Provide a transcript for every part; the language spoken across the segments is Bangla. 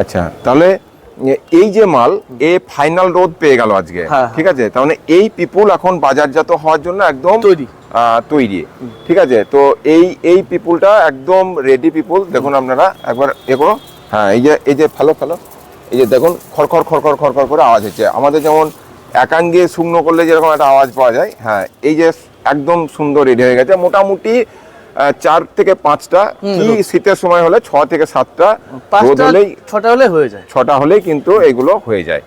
আচ্ছা। তাহলে এই যে মাল এ ফাইনাল রোদ পেয়ে গেল আজকে। হ্যাঁ, ঠিক আছে? তার মানে এই পিপুল এখন বাজারজাত হওয়ার জন্য একদম তৈরি। তৈরি। ঠিক আছে? তো এই এই পিপুলটা একদম রেডি পিপুল দেখুন আপনারা একবার এ করো হ্যাঁ এই যে এই যে ফেলো ফেলো। এই যে দেখুন খড়খড় খড়খড় খড়খড় করে আওয়াজ হচ্ছে। আমাদের যেমন একাঙ্গে শুকনো করলে যেরকম একটা আওয়াজ পাওয়া যায় হ্যাঁ এই যে একদম সুন্দর রেডি হয়ে গেছে। মোটামুটি চার থেকে পাঁচটা। কি শীতের সময় হলে ছ থেকে সাতটা রোদ হলেই ছটা হলে হয়ে যায়। ছটা হলেই কিন্তু এগুলো হয়ে যায়।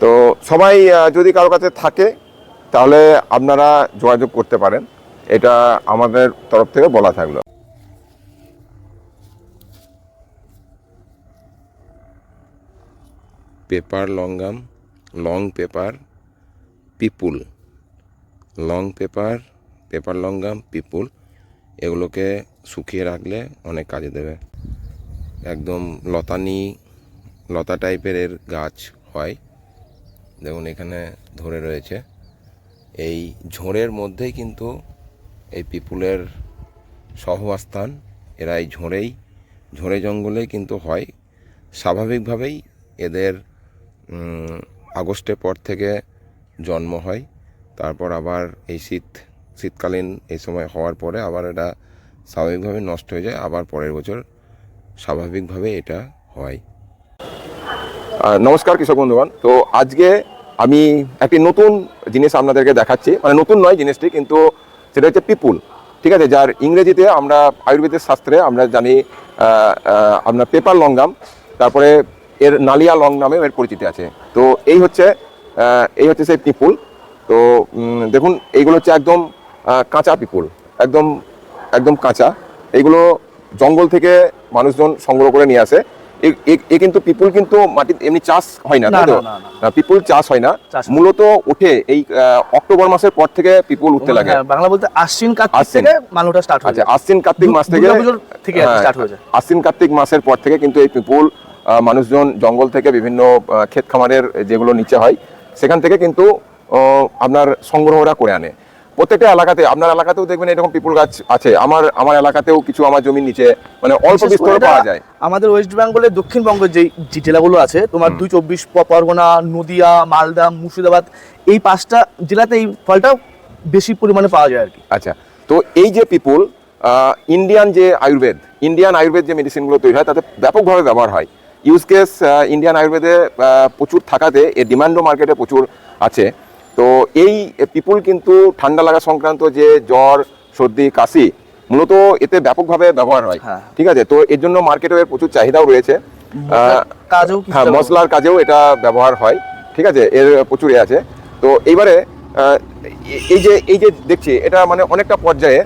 তো সবাই যদি কারও কাছে থাকে তাহলে আপনারা যোগাযোগ করতে পারেন। এটা আমাদের তরফ থেকে বলা থাকল। পেপার লঙ্গাম লং পেপার পিপুল। লং পেপার পেপার লঙ্গাম পিপুল। এগুলোকে শুকিয়ে রাখলে অনেক কাজে দেবে। একদম লতানি, লতা টাইপের এর গাছ হয়। দেখুন, এখানে ধরে রয়েছে। এই ঝোড়ের মধ্যেই কিন্তু এই পিপুলের সহবাস্থান এরা এই ঝোড়েই, ঝোড়ে জঙ্গলেই কিন্তু হয়। স্বাভাবিকভাবেই এদের আগস্টের পর থেকে জন্ম হয়। তারপর আবার এই শীত শীতকালীন এই সময় হওয়ার পরে আবার এটা স্বাভাবিকভাবে নষ্ট হয়ে যায়, আবার পরের বছর স্বাভাবিকভাবে এটা হয়। নমস্কার কৃষক বন্ধুবান তো আজকে আমি একটি নতুন জিনিস আপনাদেরকে দেখাচ্ছি মানে নতুন নয় জিনিসটি, কিন্তু সেটা হচ্ছে পিপুল, ঠিক আছে? যার ইংরেজিতে আমরা আয়ুর্বেদের শাস্ত্রে আমরা জানি আপনার পেপার লঙ্গাম, তারপরে এর নালিয়া লং নামে এর পরিচিতি আছে। তো এই হচ্ছে এই হচ্ছে সেই পিপুল। তো দেখুন, এইগুলো হচ্ছে একদম কাঁচা পিপুল একদম একদম কাঁচা। এগুলো জঙ্গল থেকে মানুষজন সংগ্রহ করে নিয়ে আসে। এ- কিন্তু পিপুল কিন্তু মাটি এমনি চাষ হয় না তাই তো। পিপুল চাষ হয় না। হয়। মূলত ওঠে এই অক্টোবর মাসের পর থেকে পিপুল উঠতে লাগে। হ্যাঁ, বাংলা বলতে আশ্বিন কার্তিক থেকে মালুটা স্টার্ট হয়ে আচ্ছা আশ্বিন কার্তিক মাস থেকে থেকে হ্যাঁ, স্টার্ট হয়ে যায়। আশ্বিন কার্তিক মাসের পর থেকে কিন্তু এই পিপুল মানুষজন জঙ্গল থেকে বিভিন্ন ক্ষেত খামারের যেগুলো নিচে হয় সেখান থেকে কিন্তু আপনার সংগ্রহরা করে আনে। প্রত্যেকটা এলাকাতে আপনার এলাকাতেও দেখবেন এরকম পিপুল গাছ আছে। আমার আমার এলাকাতেও কিছু আমার জমির নিচে মানে অল্প বিস্তর পাওয়া যায়। আমাদের ওয়েস্ট বেঙ্গলের দক্ষিণবঙ্গের যে যে জেলাগুলো আছে তোমার দুই চব্বিশ পরগনা নদিয়া মালদা মুর্শিদাবাদ এই পাঁচটা জেলাতে এই ফলটা বেশি পরিমাণে পাওয়া যায় আর কি। আচ্ছা তো এই যে পিপুল ইন্ডিয়ান যে আয়ুর্বেদ ইন্ডিয়ান আয়ুর্বেদ যে মেডিসিনগুলো তৈরি হয় তাতে ব্যাপকভাবে ব্যবহার হয়। ইউজ কেস ইন্ডিয়ান আয়ুর্বেদে প্রচুর থাকাতে এর ডিমান্ডও মার্কেটে প্রচুর আছে। তো এই পিপুল কিন্তু ঠান্ডা লাগা সংক্রান্ত যে জ্বর সর্দি কাশি মূলত এতে ব্যাপকভাবে ব্যবহার হয়। হ্যাঁ। ঠিক আছে? তো এর জন্য মার্কেটে এর প্রচুর চাহিদাও রয়েছে। কাজেও হ্যাঁ মশলার কাজেও এটা ব্যবহার হয়। ঠিক আছে? এর প্রচুর এ আছে। তো এইবারে এই যে এই যে দেখছি এটা মানে অনেকটা পর্যায়ে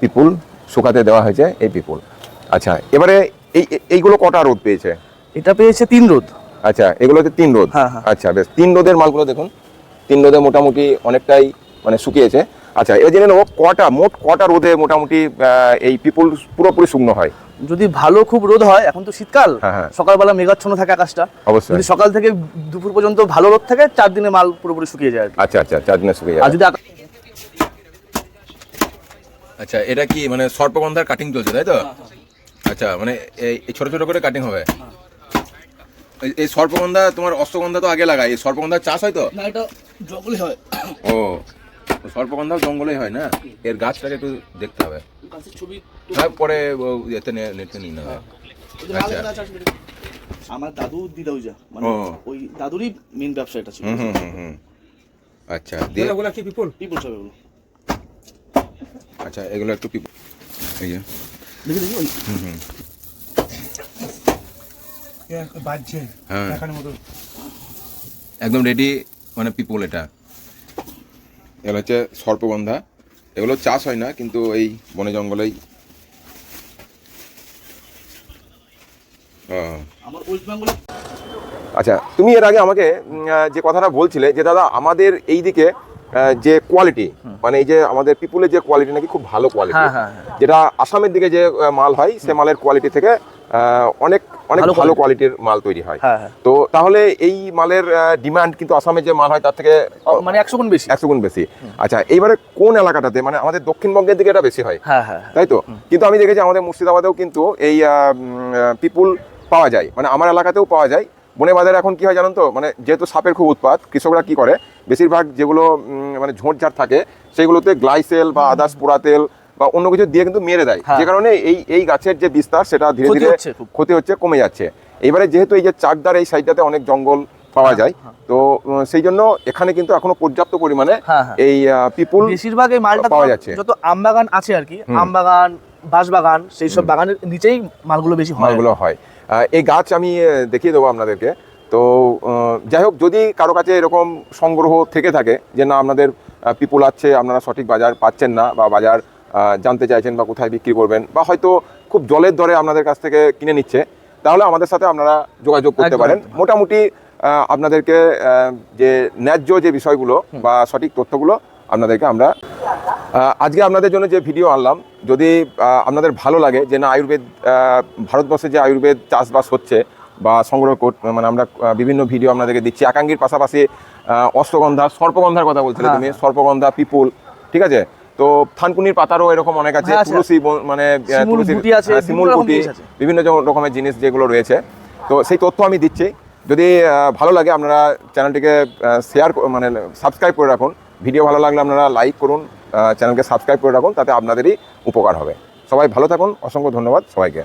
পিপুল শুকাতে দেওয়া হয়েছে এই পিপুল আচ্ছা এবারে এই এই- এইগুলো কটা রোদ পেয়েছে? এটা পেয়েছে তিন রোদ। আচ্ছা এগুলো হচ্ছে তিন রোদ? হ্যাঁ, হ্যাঁ। আচ্ছা বেশ তিন রোদের মালগুলো দেখুন। তিন রোদে মোটামুটি অনেকটাই মানে শুকিয়েছে। আচ্ছা এবার জেনে নেব কটা মোট কটা রোদে মোটামুটি এই পিপুল পুরোপুরি শুকনো হয়? যদি ভালো খুব রোদ হয় এখন তো শীতকাল। হ্যাঁ। সকালবেলা মেঘাচ্ছন্ন থাকে আকাশটা। অবশ্যই। যদি সকাল থেকে দুপুর পর্যন্ত ভালো রোদ থাকে চার দিনে মাল পুরোপুরি শুকিয়ে যায় আচ্ছা আচ্ছা চার দিনে শুকিয়ে যায়। আর যদি আচ্ছা এটা কি মানে সর্পগন্ধার কাটিং চলছে তাই তো? আচ্ছা মানে এই এই ছোট ছোট করে কাটিং হবে? এই- সর্পগন্ধা তোমার অশ্বগন্ধা তো আগে লাগায় এই সর্পগন্ধার চাষ হয় তো? না এটা জঙ্গলে হয়। ও তো সর্পগন্ধাও জঙ্গলেই হয় না? এর গাছটাকে একটু দেখতে হবে। গাছের ছবি তারপরে ও এতে নে- নেটে নিয়ে নেবে। আচ্ছা। আমার দাদু দিদা যা মানে ওই দাদুরই মেন ব্যবসা এটা ছিল। হুম হুম হুম হুম। আচ্ছা দিয়ে কি বলছো এগুলো। আচ্ছা এগুলো একটু পিপ এই যে। দেখি দেখি হুম হুম। বাজছে? হ্যাঁ। দেখানোর মতো। একদম রেডি মানে পিপল এটা। এগুলো হচ্ছে সর্পগন্ধা। এগুলো চাষ হয় না কিন্তু এই বনে জঙ্গলেই। আচ্ছা তুমি এর আগে আমাকে যে কথাটা বলছিলে যে দাদা আমাদের এই দিকে যে কোয়ালিটি মানে এই যে আমাদের পিপুলের যে কোয়ালিটি নাকি খুব ভালো কোয়ালিটি হ্যাঁ, হ্যাঁ। যেটা আসামের দিকে যে মাল হয় সে মালের কোয়ালিটি থেকে অনেক অনেক ভালো কোয়ালিটির মাল তৈরি হয়। হ্যাঁ, হ্যাঁ। তো তাহলে এই মালের ডিমান্ড কিন্তু আসামে যে মাল হয় তার থেকে মানে একশো গুণ বেশি। একশো গুণ বেশি। আচ্ছা এইবারে কোন এলাকাটাতে? মানে আমাদের দক্ষিণবঙ্গের দিকে এটা বেশি হয়। হ্যাঁ। তাই তো? কিন্তু আমি দেখেছি আমাদের মুর্শিদাবাদেও কিন্তু এই পিপুল পাওয়া যায়। মানে আমার এলাকাতেও পাওয়া যায়। বনে বাজারে এখন কি হয় জানেন তো? মানে যেহেতু সাপের খুব উৎপাত কৃষকরা কি করে? বেশিরভাগ যেগুলো মানে ঝোঁটঝাড় থাকে সেগুলোতে গ্লাইসেল বা আদার্স পোড়া তেল বা অন্য কিছু দিয়ে কিন্তু মেরে দেয়। হ্যাঁ। যে কারণে এই এই গাছের যে বিস্তার সেটা ধীরে ধীরে ক্ষতি হচ্ছে কমে যাচ্ছে। এবারে যেহেতু এই যে চাকদার এই সাইডটাতে অনেক জঙ্গল পাওয়া যায় তো সেই জন্য এখানে কিন্তু এখনও পর্যাপ্ত পরিমাণে হ্যাঁ, হ্যাঁ। এই পিপুল বেশিরভাগ এই মালটা পাওয়া যাচ্ছে। যত আম বাগান আছে আর কি আম বাগান বাঁশ বাগান সেই সব বাগানের নিচেই মালগুলো বেশি হয়। মালগুলো হয়। এই গাছ আমি দেখিয়ে দেবো আপনাদেরকে। তো যাই হোক যদি কারও কাছে এরকম সংগ্রহ থেকে থাকে যে না আপনাদের পিপুল আছে আপনারা সঠিক বাজার পাচ্ছেন না বা বাজার জানতে চাইছেন বা কোথায় বিক্রি করবেন বা হয়তো খুব জলের দরে আপনাদের কাছ থেকে কিনে নিচ্ছে তাহলে আমাদের সাথে আপনারা যোগাযোগ করতে পারেন। মোটামুটি আপনাদেরকে যে ন্যায্য যে বিষয়গুলো বা সঠিক তথ্যগুলো আপনাদেরকে আমরা আজকে আপনাদের জন্য যে ভিডিও আনলাম যদি আপনাদের ভালো লাগে যে না আয়ুর্বেদ ভারতবর্ষে যে আয়ুর্বেদ চাষবাস হচ্ছে বা সংগ্রহ কর মানে আমরা বিভিন্ন ভিডিও আপনাদেরকে দিচ্ছি একাঙ্গির পাশাপাশি অশ্বগন্ধা সর্পগন্ধার কথা বলছিলে হ্যাঁ, তুমি সর্পগন্ধা পিপুল ঠিক আছে? তো থানকুনির পাতারও এরকম অনেক আছে হ্যাঁ, তুলসী মানে তুলসী আছে, হ্যাঁ, শিমুল গুটি বিভিন্ন রকমের জিনিস যেগুলো রয়েছে। তো সেই তথ্য আমি দিচ্ছি। যদি ভালো লাগে আপনারা চ্যানেলটিকে শেয়ার মানে সাবস্ক্রাইব করে রাখুন। ভিডিও ভালো লাগলে আপনারা লাইক করুন চ্যানেলকে সাবস্ক্রাইব করে রাখুন তাতে আপনাদেরই উপকার হবে। সবাই ভালো থাকুন অসংখ্য ধন্যবাদ সবাইকে।